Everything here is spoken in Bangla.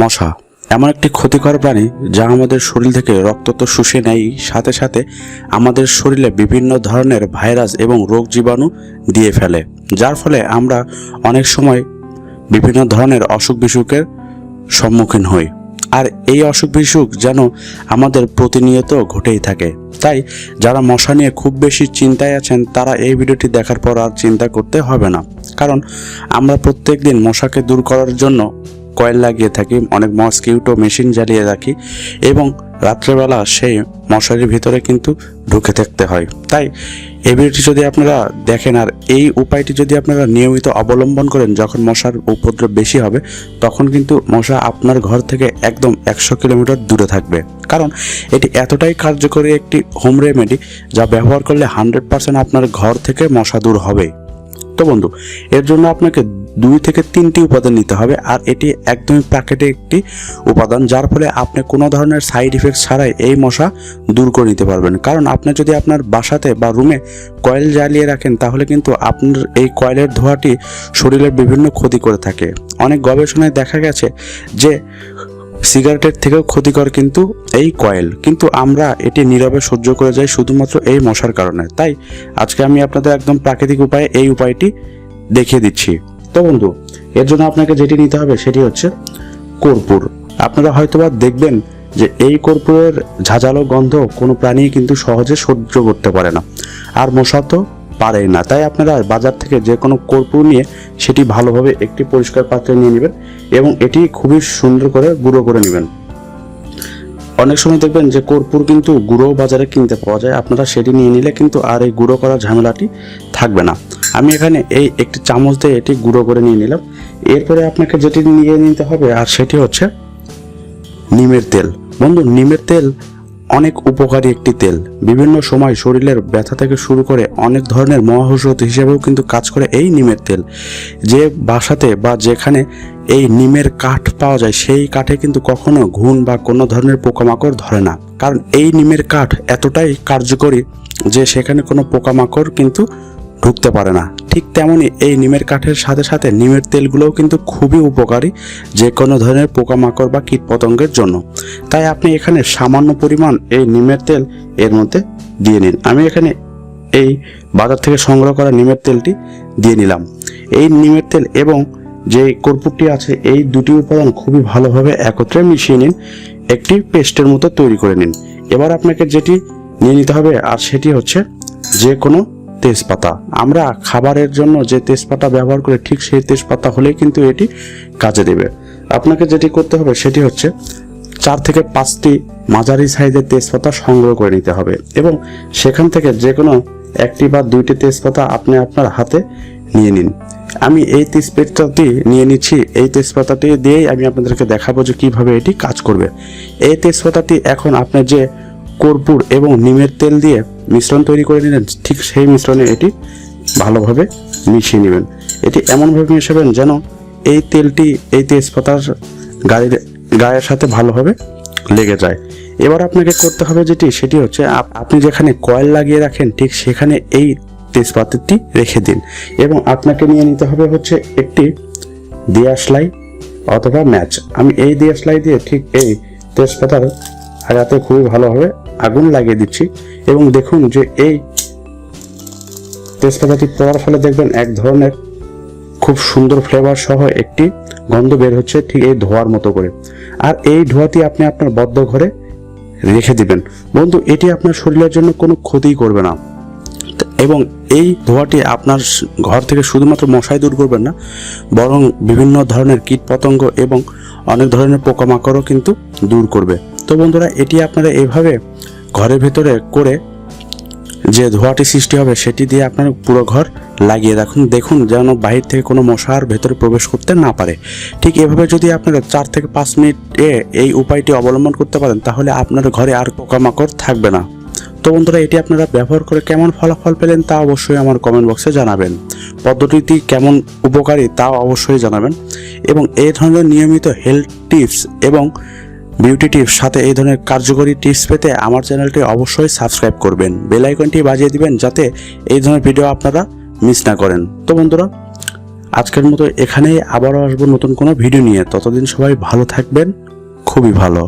মশা। এমন একটি ক্ষতিকর প্রাণী যা আমাদের শরীর থেকে রক্ত তো শুষে নেয় সাথে সাথে আমাদের শরীরে বিভিন্ন ধরনের ভাইরাস এবং রোগ জীবাণু দিয়ে ফেলে, যার ফলে আমরা অনেক সময় বিভিন্ন ধরনের অসুখ বিসুখের সম্মুখীন হই। আর এই অসুখ বিসুখ যেন আমাদের প্রতিনিয়ত ঘটেই থাকে। তাই যারা মশা নিয়ে খুব বেশি চিন্তায় আছেন, তারা এই ভিডিওটি দেখার পর আর চিন্তা করতে হবে না। কারণ আমরা প্রত্যেক দিন মশাকে দূর করার জন্য কয়েল লাগিয়ে থাকি, অনেক মসকিউটো মেশিন জ্বালিয়ে রাখি এবং রাত্রেবেলা সেই মশারির ভিতরে কিন্তু ঢুকে থাকতে হয়। তাই এই ভিডিওটি যদি আপনারা দেখেন আর এই উপায়টি যদি আপনারা নিয়মিত অবলম্বন করেন, যখন মশার উপদ্রব বেশি হবে, তখন কিন্তু মশা আপনার ঘর থেকে একদম একশো কিলোমিটার দূরে থাকবে। কারণ এটি এতটাই কার্যকরী একটি হোম রেমেডি যা ব্যবহার করলে হান্ড্রেড পার্সেন্ট আপনার ঘর থেকে মশা দূর হবে। তো বন্ধু, এর জন্য আপনাকে দুই থেকে তিনটি উপাদান নিতে হবে, আর এটি একদমই প্রাকৃতিক একটি উপাদান, যার ফলে আপনি কোনো ধরনের সাইড ইফেক্ট ছাড়াই এই মশা দূর করে নিতে পারবেন। কারণ আপনি যদি আপনার বাসাতে বা রুমে কয়েল জ্বালিয়ে রাখেন, তাহলে কিন্তু আপনার এই কয়েলের ধোঁয়াটি শরীরের বিভিন্ন ক্ষতি করে থাকে। অনেক গবেষণায় দেখা গেছে যে সিগারেটের থেকেও ক্ষতিকর কিন্তু এই কয়েল। কিন্তু আমরা এটি নীরবে সহ্য করে যাই শুধুমাত্র এই মশার কারণে। তাই আজকে আমি আপনাদের একদম প্রাকৃতিক উপায়ে এই উপায়টি দেখিয়ে দিচ্ছি। তো বন্ধু, এর জন্য আপনাকে যেটি নিতে হবে সেটি হচ্ছে কর্পূর। আপনারা হয়তোবা দেখবেন যে এই কর্পূরের ঝাঁঝালো গন্ধ কোনো প্রাণী কিন্তু সহজে সহ্য করতে পারে না। আর মশা তো পারেই না। তাই আপনারা বাজার থেকে যে কোনো কর্পূর নিয়ে সেটি ভালোভাবে একটি পরিষ্কার পাত্রে নিয়ে নেবেন এবং এটি খুবই সুন্দর করে গুঁড়ো করে নেবেন। অনেক সময় দেখবেন যে কর্পূর কিন্তু গুঁড়ো বাজারে কিনতে পাওয়া যায়। আপনারা সেটি নিয়ে নিলে কিন্তু আর এই গুঁড়ো করার ঝামেলাটি থাকবে না। আমি এখানে এই একটি চামচ দিয়ে এটি গুঁড়ো করে নিয়ে নিলাম। এরপরে আপনাকে যেটি নিয়ে নিতে হবে আর সেটি হচ্ছে নিমের তেল। বন্ধু, নিমের তেল অনেক উপকারী একটি তেল। বিভিন্ন সময় শরীরের ব্যথা থেকে শুরু করে অনেক ধরনের মহাঔষধ হিসেবেও কিন্তু কাজ করে এই নিমের তেল। যে বাসাতে বা যেখানে এই নিমের কাঠ পাওয়া যায়, সেই কাঠে কিন্তু কখনো ঘুণ বা কোনো ধরনের পোকামাকড় ধরে না। কারণ এই নিমের কাঠ এতটাই কার্যকরী যে সেখানে কোনো পোকামাকড় কিন্তু ঢুকতে পারে না। ঠিক তেমনই এই নিমের কাঠের সাথে সাথে নিমের তেলগুলোও কিন্তু খুবই উপকারী যে কোনো ধরনের পোকামাকড় বা কীটপতঙ্গের জন্য। তাই আপনি এখানে সামান্য পরিমাণ এই নিমের তেল এর মধ্যে দিয়ে নিন। আমি এখানে এই বাজার থেকে সংগ্রহ করা নিমের তেলটি দিয়ে নিলাম। এই নিমের তেল এবং যে কর্পূরটি আছে, এই দুটি উপাদান খুবই ভালোভাবে একত্রে মিশিয়ে নিন। একটি পেস্টের মতো তৈরি করে নিন। এবার আপনাকে যেটি নিয়ে নিতে হবে, আর সেটি হচ্ছে যে কোনো তেজপাতা। আমরা খাবারের জন্য যে তেজপাতা ব্যবহার করি, ঠিক সেই তেজপাতা হলেই কিন্তু এটি কাজে দেবে। আপনাকে যেটি করতে হবে সেটি হচ্ছে চার থেকে পাঁচটি মাঝারি সাইজের তেজপাতা সংগ্রহ করে নিতে হবে এবং সেখান থেকে যে কোনো একটি বা দুইটি তেজপাতা আপনি আপনার হাতে নিয়ে নিন। আমি এই তেজপাতাটি নিয়ে নিচ্ছি। এই তেজপাতাটি দিয়েই আমি আপনাদেরকে দেখাবো যে কীভাবে এটি কাজ করবে। এই তেজপাতাটি এখন আপনার যে কর্পূর এবং নিমের তেল দিয়ে মিশ্রণ তৈরি করে নিলেন, ঠিক সেই মিশ্রণে এটি ভালোভাবে মিশিয়ে নেবেন। এটি এমনভাবে মিশাবেন যেন এই তেলটি এই তেজপাতার গায়ের গায়ের সাথে ভালোভাবে লেগে যায়। এবার আপনাকে করতে হবে যেটি, সেটি হচ্ছে আপ- আপনি যেখানে কয়েল লাগিয়ে রাখেন, ঠিক সেখানে এই তেজপাতাটি রেখে দিন এবং আপনাকে নিয়ে নিতে হবে হচ্ছে একটি দিয়াশলাই অথবা ম্যাচ। আমি এই দিয়াশলাই দিয়ে ঠিক এই তেজপাতার আগাতে খুবই ভালোভাবে আগুন লাগিয়ে দিচ্ছি এবং দেখুন যে এই তেজপাতাটি পড়ার ফলে দেখবেন এক ধরনের খুব সুন্দর ফ্লেভার সহ একটি গন্ধ বের হচ্ছে ঠিক এই ধোয়ার মতো করে। আর এই ধোয়াটি আপনি আপনার বদ্ধ ঘরে রেখে দিবেন। বন্ধু, এটি আপনার শরীরের জন্য কোনো ক্ষতিই করবে না। এবং এই ধোঁয়াটি আপনার ঘর থেকে শুধুমাত্র মশাই দূর করবেন না, বরং বিভিন্ন ধরনের কীট পতঙ্গ এবং অনেক ধরনের পোকামাকড়ও কিন্তু দূর করবে। তো বন্ধুরা, এটি আপনারা এইভাবে ঘরের ভেতরে করে যে ধোঁয়াটি সৃষ্টি হবে, সেটি দিয়ে আপনার পুরো ঘর লাগিয়ে রাখুন। দেখুন যেন বাহির থেকে কোনো মশার ভেতরে প্রবেশ করতে না পারে। ঠিক এভাবে যদি আপনারা চার থেকে পাঁচ মিনিটে এই উপায়টি অবলম্বন করতে পারেন, তাহলে আপনার ঘরে আর পোকামাকড় থাকবে না। তো বন্ধুরা, এটি আপনারা ব্যবহার করে কেমন ফলাফল পেলেন তা অবশ্যই আমার কমেন্ট বক্সে জানাবেন। পদ্ধতিটি কেমন উপকারী তাও অবশ্যই জানাবেন। এবং এই ধরনের নিয়মিত হেলথ টিপস এবং বিউটি টিপস সাথে এই ধরনের কার্যকরী টিপস পেতে আমার চ্যানেলটি অবশ্যই সাবস্ক্রাইব করবেন। বেল আইকনটি বাজিয়ে দিবেন যাতে এই ধরনের ভিডিও আপনারা মিস না করেন। তো বন্ধুরা, আজকের মতো এখানেই আবারও আসব নতুন কোনো ভিডিও নিয়ে। ততদিন সবাই ভালো থাকবেন, খুবই ভালো।